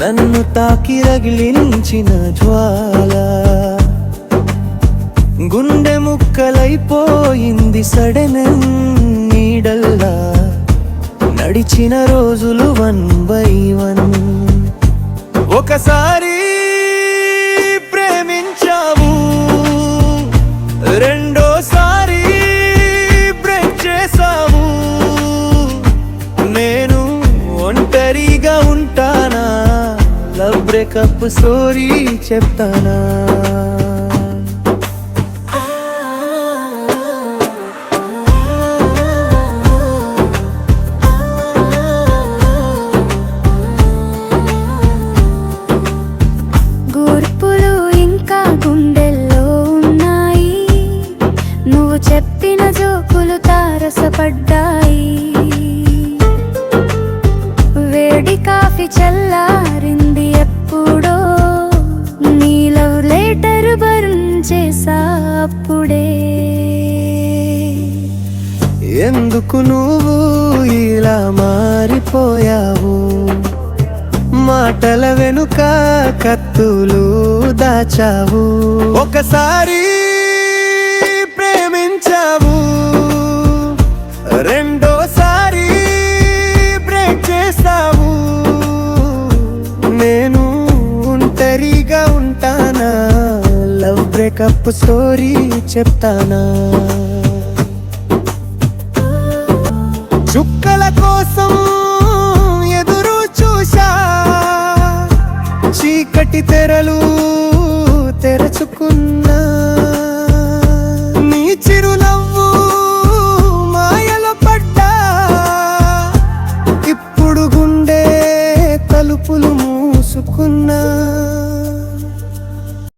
నన్ను తాకి రగిలించిన జ్వాల. గుండె ముక్కలైపోయింది సడన్ నీడల్లా. నడిచిన రోజులు వన్ బై వన్. ఒకసారి ప్రేమించావు. రెండోసారి బ్రేక్ చేసావు నేను ఒంటరిగా ఉంటాను బ్రేకప్ సోరీ చెప్తానా? గూర్పులు ఇంకా గుండెల్లో ఉన్నాయి. నువ్వు చెప్పిన జోకులు తారసపడ్డాయి. వేడి కాఫీ చల్లారింది. బరున్ చేసా అప్పుడే. ఎందుకు నువ్వు ఇలా మారిపోయావు? మాటల వెనుక కత్తులు దాచావు. ఒకసారి బ్రేకప్ స్టోరీ చెప్తానా? చుక్కల కోసం ఎదురు చూశా. చీకటి తెరలు తెరచుకున్నా. నీ చిరునవ్వు మాయలో పడ్డా. ఇప్పుడు గుండె తలుపులు మూసుకున్నా.